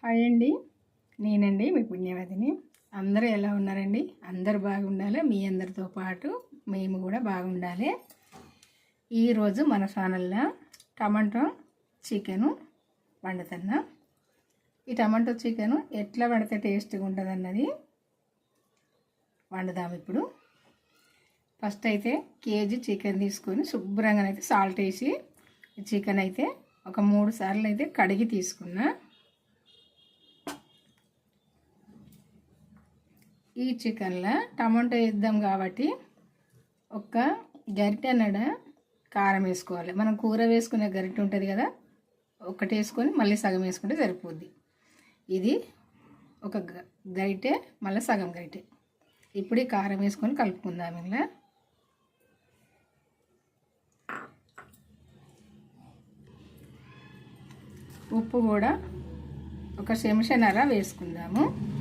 Hi అండి. నేనండి మీ పుణ్యవతిని. అందరూ ఎలా ఉన్నారండి? అందరు బాగుండాలి? మీ అందరితో పాటు మేము కూడా బాగుండాలి. ఈరోజు మన ఛానల్లో టమాటో చికెను వండుతున్నా. ఈ టమాటో చికెను ఎట్లా వండితే టేస్ట్గా ఉంటుంది అన్నది వండుదాం ఇప్పుడు. ఫస్ట్ అయితే కేజీ చికెన్ తీసుకొని శుభ్రంగా అయితే సాల్ట్ వేసి చికెన్ అయితే ఒక మూడు సార్లు అయితే కడిగి తీసుకున్నా. ఈ చికెన్లో టమాటో వేద్దాం కాబట్టి ఒక గరిటె నడ కారం వేసుకోవాలి. మనం కూర వేసుకునే గరిటె ఉంటుంది కదా ఒకటి వేసుకొని మళ్ళీ సగం వేసుకుంటే సరిపోద్ది. ఇది ఒక గ- గరిటె మళ్ళీ సగం గరిటె. ఇప్పుడు ఈ కారం వేసుకొని కలుపుకుందాం ఇలా ఉప్పు కూడా ఒక చెంచాన్నర వేసుకుందాము.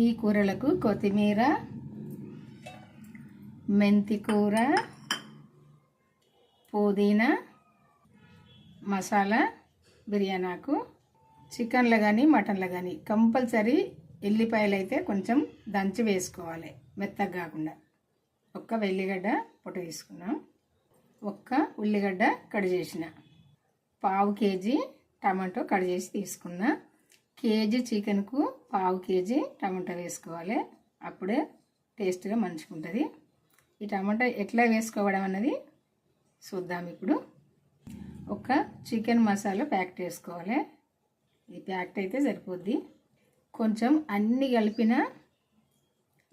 ఈ కూరలకు కొత్తిమీర మెంతి కూర పుదీనా మసాలా బిర్యానాకు చికెన్లో కానీ మటన్లో కానీ కంపల్సరీ ఎల్లిపాయలు అయితే కొంచెం దంచి వేసుకోవాలి. మెత్తగా కాకుండా. ఒక్క వెల్లిగడ్డ పొట్టు తీసుకున్నాం. ఒక్క ఉల్లిగడ్డ కట్ చేసిన. పావు కేజీ టమాటో కట్ చేసి తీసుకున్నా. కేజీ చికెన్కు పావు కేజీ టమాటా వేసుకోవాలి. అప్పుడే టేస్ట్గా మంచిగా ఉంటుంది ఈ టమాటా ఎట్లా వేసుకోవడం అన్నది చూద్దాం ఇప్పుడు. ఒక చికెన్ మసాలా ప్యాకెట్ వేసుకోవాలి. ఈ ప్యాకెట్ అయితే సరిపోద్ది. కొంచెం అన్ని కలిపిన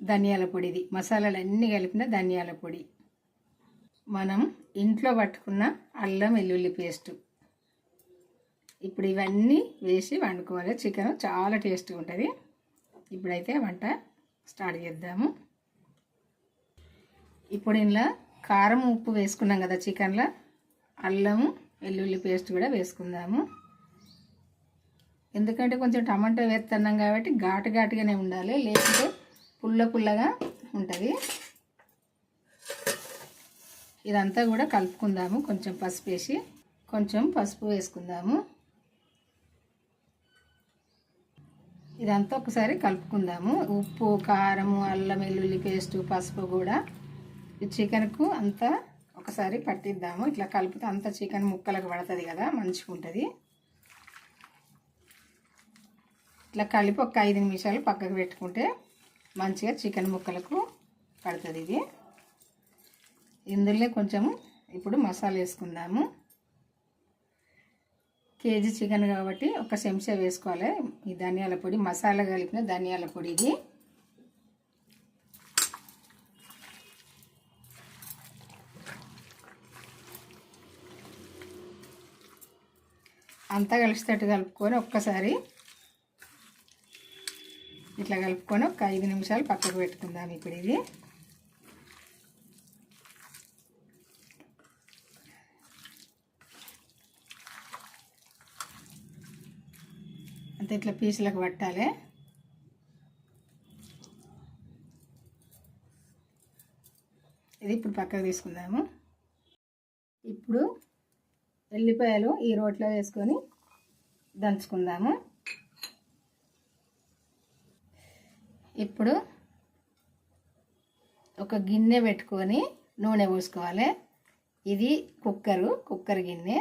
ధనియాల పొడి ఇది. మసాలాలు అన్నీ కలిపిన ధనియాల పొడి. మనం ఇంట్లో పట్టుకున్న అల్లం వెల్లుల్లి పేస్టు. ఇప్పుడు ఇవన్నీ వేసి వండుకోవాలి. చికెన్ చాలా టేస్ట్గా ఉంటుంది. ఇప్పుడైతే వంట స్టార్ట్ చేద్దాము. ఇప్పుడు ఇందులో కారం ఉప్పు వేసుకున్నాం కదా చికెన్లో. అల్లం వెల్లుల్లి పేస్ట్ కూడా వేసుకుందాము. ఎందుకంటే కొంచెం టమాటో వేస్తున్నాం కాబట్టి ఘాటు ఘాటుగానే ఉండాలి. లేకుంటే పుల్ల పుల్లగా ఉంటుంది. ఇదంతా కూడా కలుపుకుందాము. కొంచెం పసుపు వేసి కొంచెం పసుపు వేసుకుందాము. ఇదంతా ఒకసారి కలుపుకుందాము. ఉప్పు కారము అల్లం వెల్లుల్లి పేస్టు పసుపు కూడా. ఈ చికెన్కు అంతా ఒకసారి పట్టిద్దాము. ఇట్లా కలిపితే అంత చికెన్ ముక్కలకు పడుతుంది కదా మంచిగా ఉంటుంది. ఇట్లా కలిపి ఒక ఐదు నిమిషాలు పక్కకు పెట్టుకుంటే మంచిగా చికెన్ ముక్కలకు పడుతుంది ఇది. ఇందులో కొంచెం ఇప్పుడు మసాలా వేసుకుందాము. కేజీ చికెన్ కాబట్టి ఒక చెంచా వేసుకోవాలి. ఈ ధనియాల పొడి మసాలా కలిపిన ధనియాల పొడి ఇది. అంతా కలిసేటట్టు కలుపుకొని ఒక్కసారి ఇట్లా కలుపుకొని ఒక ఐదు నిమిషాలు పక్కకు పెట్టుకుందాం ఇప్పుడు ఇది. అంత ఇట్లా పీసులకు పట్టాలి. ఇది ఇప్పుడు పక్కకు తీసుకుందాము. ఇప్పుడు ఎల్లిపాయలు ఈ రోట్లో వేసుకొని దంచుకుందాము. ఇప్పుడు ఒక గిన్నె పెట్టుకొని నూనె పోసుకోవాలి. ఇది కుక్కరు కుక్కర్ గిన్నె.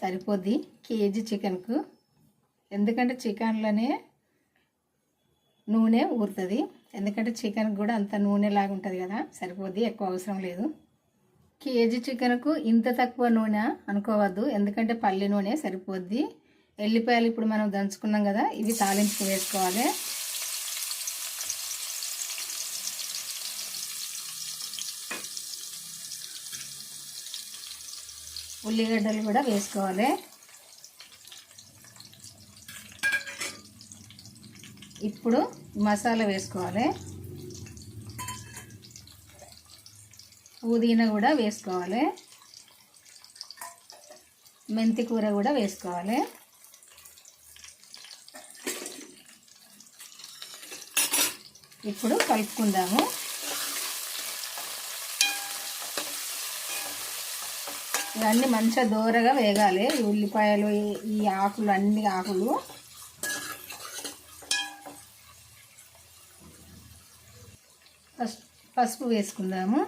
సరిపోద్ది కేజీ చికెన్కు. ఎందుకంటే చికెన్లోనే నూనె ఊరుతుంది. ఎందుకంటే చికెన్ కూడా అంత నూనె లాగా ఉంటుంది కదా సరిపోద్ది ఎక్కువ అవసరం లేదు. కేజీ చికెన్కు ఇంత తక్కువ నూనె అనుకోవద్దు. ఎందుకంటే పల్లి నూనె సరిపోద్ది. ఎల్లిపాయలు ఇప్పుడు మనం దంచుకున్నాం కదా ఇవి తాలింపుకు వేసుకోవాలి. ఉల్లిగడ్డలు కూడా వేసుకోవాలి. ఇప్పుడు మసాలా వేసుకోవాలి. పుదీనా కూడా వేసుకోవాలి. మెంతి కూర కూడా వేసుకోవాలి. ఇప్పుడు కలుపుకుందాము. ఇవన్నీ మంచిగా దోరగా వేగాలి. ఈ ఉల్లిపాయలు ఈ- ఆకులు అన్ని ఆకులు. పసుపు వేసుకుందాము.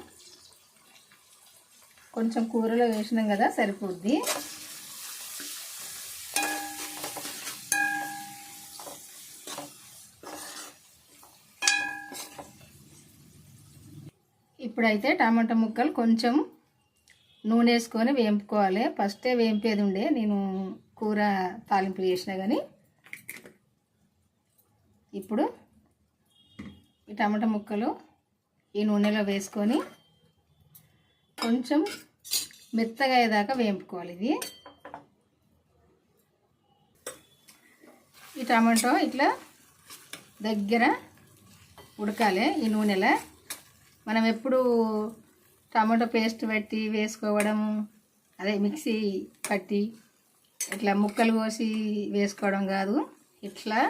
కొంచెం కూరలో వేసినాం కదా సరిపోద్ది. ఇప్పుడైతే టమాటా ముక్కలు కొంచెం నూనె వేసుకొని వేంపుకోవాలి. ఫస్టే వేంపేది ఉండే నేను కూర తాలింపు చేసినా కానీ ఇప్పుడు ఈ టమాటా ముక్కలు ఈ నూనెలో వేసుకొని కొంచెం మెత్తగా అయ్యేదాకా వేంపుకోవాలి ఇది. ఈ టమాటో ఇట్లా దగ్గర ఉడకాలి ఈ నూనెలో. మనం ఎప్పుడు టమాటో పేస్ట్ పెట్టి వేసుకోవడం అదే మిక్సీ పట్టి ఇట్లా ముక్కలు కోసి వేసుకోవడం కాదు. ఇట్లా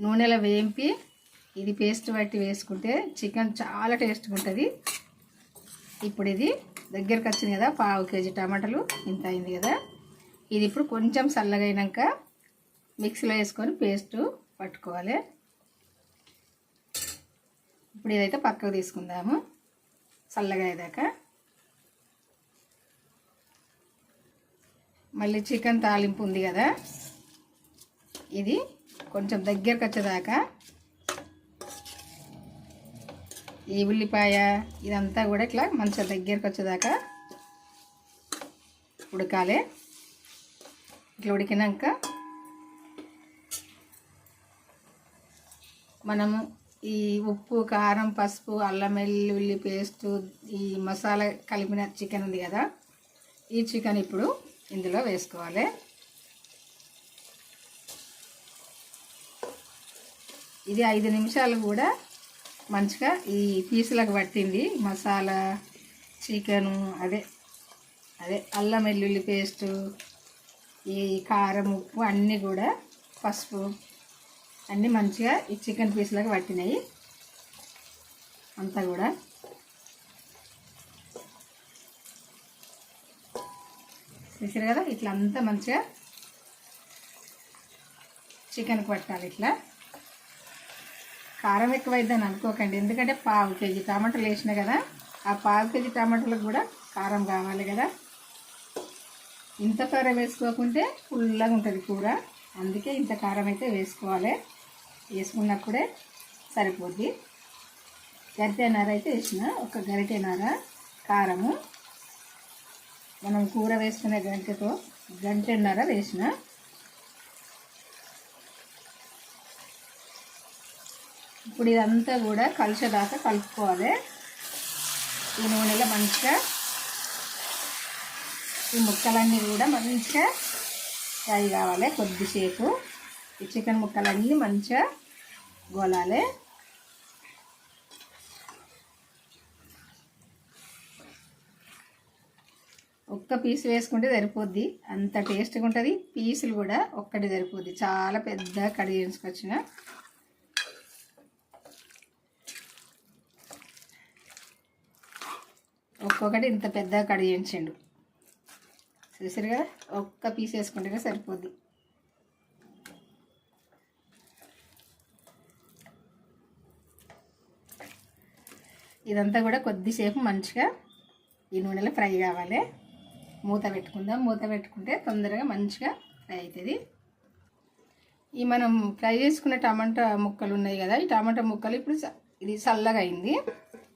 నూనెలో వేంపి ఇది పేస్ట్ పట్టి వేసుకుంటే చికెన్ చాలా టేస్ట్గా ఉంటుంది. ఇప్పుడు ఇది దగ్గరకు వచ్చింది కదా పావు కేజీ టమాటాలు ఇంత అయింది కదా. ఇది ఇప్పుడు కొంచెం చల్లగైనాక మిక్సీలో వేసుకొని పేస్ట్ పట్టుకోవాలి. ఇప్పుడు ఇదైతే పక్కకు తీసుకుందాము. చల్లగా అయ్యాక మళ్ళీ చికెన్ తాలింపు ఉంది కదా ఇది కొంచెం దగ్గరకు వచ్చేదాకా ఈ ఉల్లిపాయ ఇదంతా కూడా ఇట్లా మంచిగా దగ్గరకు వచ్చేదాకా ఉడకాలి. ఇట్లా ఉడికినాక మనము ఈ ఉప్పు కారం పసుపు అల్లం వెల్లుల్లి పేస్ట్ ఈ మసాలా కలిపిన చికెన్ ఉంది కదా ఈ చికెన్ ఇప్పుడు ఇందులో వేసుకోవాలి. ఇది ఐదు నిమిషాలు కూడా మంచిగా ఈ పీసులకు పట్టింది. మసాలా చికెను అదే అదే అల్లం వెల్లుల్లి పేస్టు ఈ కారం ఉప్పు అన్నీ కూడా పసుపు అన్నీ మంచిగా ఈ చికెన్ పీస్లకు పట్టినాయి. అంతా కూడా. చూసారు కదా? ఇట్లా అంతా మంచిగా చికెన్కి పట్టాలి ఇట్లా. కారం ఎక్కువైద్దని అనుకోకండి. ఎందుకంటే పావు కేజీ టమాటాలు వేసిన కదా ఆ పావు కేజీ టమాటాలకు కూడా కారం కావాలి కదా. ఇంత కారం వేసుకోకుంటే ఫుల్లాగా ఉంటుంది కూర. అందుకే ఇంత కారం అయితే వేసుకోవాలి. వేసుకున్నప్పుడే సరిపోద్ది. గరిటెనార అయితే వేసిన ఒక గరిటెనార కారము మనం కూర వేసుకునే గంటతో గంటన్నర వేసిన. ఇప్పుడు ఇదంతా కూడా కలిసేదాకా కలుపుకోవాలి. ఈ నూనెలో మంచిగా ఈ ముక్కలన్నీ కూడా మంచిగా ఫ్రై కావాలి కొద్దిసేపు. ఈ చికెన్ ముక్కలన్నీ మంచిగా గోలాలి. ఒక్క పీస్ వేసుకుంటే సరిపోద్ది. అంత టేస్ట్గా ఉంటుంది. పీసులు కూడా ఒక్కటి సరిపోద్ది. చాలా పెద్ద కడిగి చేసుకొచ్చిన ఒక్కొక్కటి ఇంత పెద్ద కడిగి చేయించండు చూసారు కదా? ఒక్క పీస్ వేసుకుంటేనే సరిపోద్ది. ఇదంతా కూడా కొద్దిసేపు మంచిగా ఈ నూనెలో ఫ్రై కావాలి. మూత పెట్టుకుందాం. మూత పెట్టుకుంటే తొందరగా మంచిగా ఫ్రై అవుతుంది. ఈ మనం ఫ్రై చేసుకున్న టమాటా ముక్కలు ఉన్నాయి కదా ఈ టమాటా ముక్కలు ఇప్పుడు ఇది చల్లగా అయింది.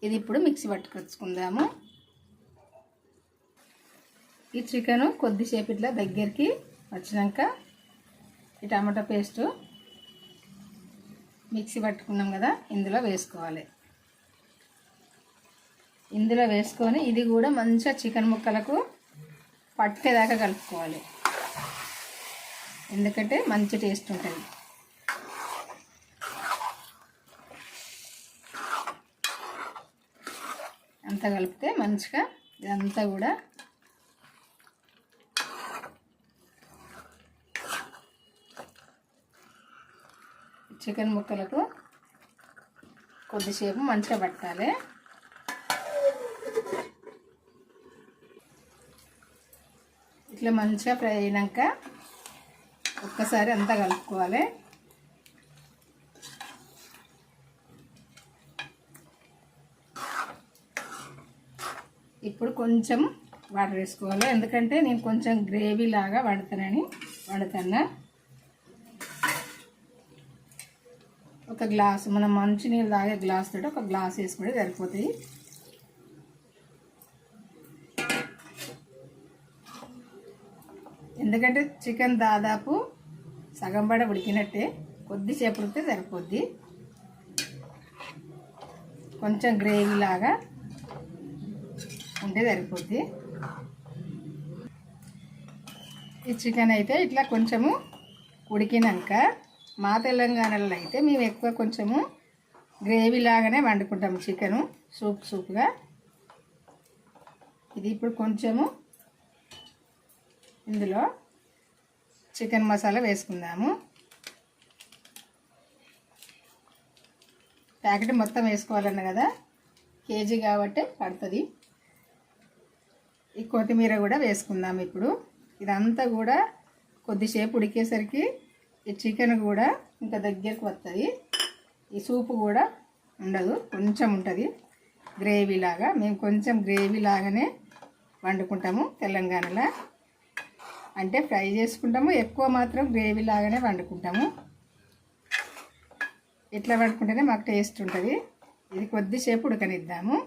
ఇది ఇప్పుడు మిక్సీ పట్టుకొచ్చుకుందాము. ఈ చికెన్ కొద్దిసేపు ఇట్లా దగ్గరికి వచ్చినాక ఈ టమాటా పేస్టు మిక్సీ పట్టుకున్నాం కదా ఇందులో వేసుకోవాలి. ఇందులో వేసుకొని ఇది కూడా మంచిగా చికెన్ ముక్కలకు పట్టేదాకా కలుపుకోవాలి. ఎందుకంటే మంచి టేస్ట్ ఉంటుంది. అంతా కలిపితే మంచిగా ఇదంతా కూడా చికెన్ ముక్కలకు కొద్దిసేపు మంచిగా పట్టాలి. ఇట్లా మంచిగా ఫ్రై అయినాక ఒక్కసారి అంతా కలుపుకోవాలి. ఇప్పుడు కొంచెం వాటర్ వేసుకోవాలి. ఎందుకంటే నేను కొంచెం గ్రేవీ లాగా వండుతానని వండుతాను ఒక గ్లాస్ మనం మంచినీళ్ళు తాగే గ్లాస్ తోటి ఒక గ్లాస్ వేసుకుంటే సరిపోతాయి. ఎందుకంటే చికెన్ దాదాపు సగం పడ ఉడికినట్టే కొద్దిసేపు ఉడితే సరిపోద్ది. కొంచెం గ్రేవీ లాగా ఉంటే సరిపోద్ది. ఈ చికెన్ అయితే ఇట్లా కొంచెము ఉడికినాక మా తెలంగాణలో అయితే మేము ఎక్కువ కొంచెము గ్రేవీ లాగానే వండుకుంటాము చికెను సూప్ సూప్గా. ఇది ఇప్పుడు కొంచెము ఇందులో చికెన్ మసాలా వేసుకుందాము. ప్యాకెట్ మొత్తం వేసుకోవాలన్న కదా కేజీ కాబట్టి పడుతుంది. ఈ కొత్తిమీర కూడా వేసుకుందాం ఇప్పుడు. ఇదంతా కూడా కొద్దిసేపు ఉడికేసరికి ఈ చికెన్ కూడా ఇంకా దగ్గరకు వస్తుంది ఈ సూపు కూడా ఉండదు కొంచెం ఉంటుంది. గ్రేవీ లాగా మేము కొంచెం గ్రేవీ లాగానే వండుకుంటాము తెలంగాణలో. అంటే ఫ్రై చేసుకుంటాము. ఎక్కువ మాత్రం గ్రేవీ లాగానే వండుకుంటాము. ఇట్లా వండుకుంటేనే మాకు టేస్ట్ ఉంటుంది. ఇది కొద్దిసేపు ఉడకనిద్దాము.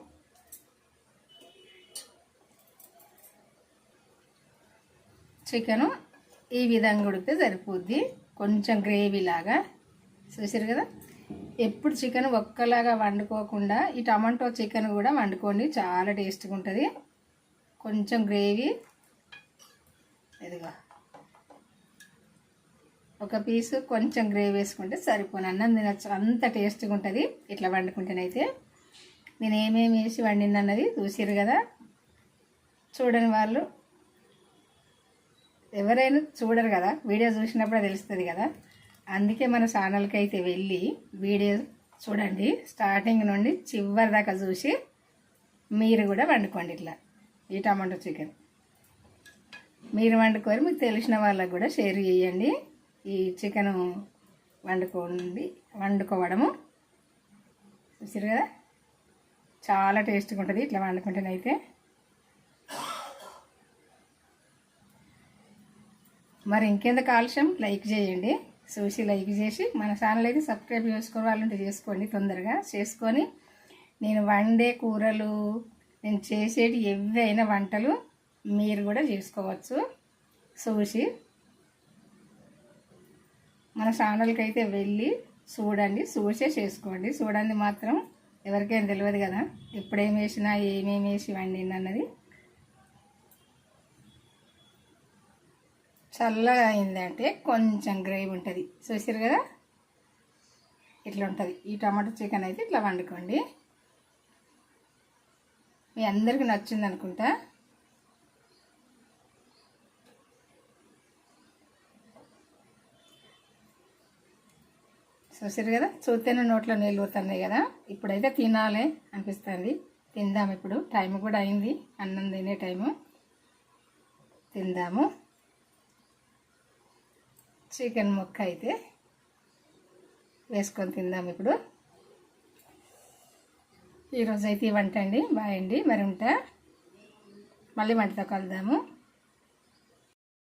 చికెను ఈ విధంగా ఉడికితే సరిపోద్ది. కొంచెం గ్రేవీ లాగా. చూసారు కదా? ఎప్పుడు చికెన్ ఒక్కలాగా వండుకోకుండా ఈ టమాటో చికెన్ కూడా వండుకోండి. చాలా టేస్ట్గా ఉంటుంది. కొంచెం గ్రేవీ ఇదిగో. ఒక పీసు కొంచెం గ్రేవీ వేసుకుంటే సరిపోను. అన్నం తినచ్చు అంత టేస్ట్గా ఉంటుంది. ఇట్లా వండుకుంటేనైతే నేను ఏమేమి వేసి వండిందన్నది చూసారు కదా. చూడని వాళ్ళు ఎవరైనా చూడరు కదా. వీడియో చూసినప్పుడు తెలుస్తుంది కదా. అందుకే మన ఛానల్కి అయితే వెళ్ళి వీడియో చూడండి. స్టార్టింగ్ నుండి చివరి దాకా చూసి మీరు కూడా వండుకోండి ఇట్లా. ఈ టమాటో చికెన్. మీరు వండుకొని మీకు తెలిసిన వాళ్ళకు కూడా షేర్ చేయండి. ఈ చికెన్ వండుకోండి వండుకోవడము. చూసారు కదా? చాలా టేస్ట్గా ఉంటుంది ఇట్లా వండుకుంటేనైతే మరి ఇంకెందుకు ఆలస్యం లైక్ చేయండి. చూసి లైక్ చేసి మన ఛానల్ అయితే సబ్స్క్రైబ్ చేసుకోవాలంటే చేసుకోండి తొందరగా. చేసుకొని నేను వండే కూరలు నేను చేసేటి ఎవైనా వంటలు మీరు కూడా చేసుకోవచ్చు. చూసి మన ఛానల్కి అయితే వెళ్ళి చూడండి చూసే చేసుకోండి. చూడండి మాత్రం ఎవరికైనా తెలియదు కదా ఎప్పుడేం వేసినా ఏమేమి వేసి వండింది అన్నది. చల్లగా అయిందంటే కొంచెం గ్రేవీ ఉంటుంది. చూసారు కదా? ఇట్లా ఉంటుంది. ఈ టమాటో చికెన్ అయితే ఇట్లా వండుకోండి. మీ అందరికీ నచ్చింది అనుకుంటా చూసారు కదా? చూస్తేనే నోట్లో నీళ్ళు ఊతున్నాయి కదా? ఇప్పుడైతే తినాలి అనిపిస్తుంది. తిందాం ఇప్పుడు. టైం కూడా అయింది. అన్నం తినే టైము. తిందాము. చికెన్ ముక్క అయితే వేసుకొని తిందాం ఇప్పుడు. ఈరోజు అయితే వంట అండి. బాయ్ అండి. మరి ఉంటా. మళ్ళీ వంటతో కలుద్దాము.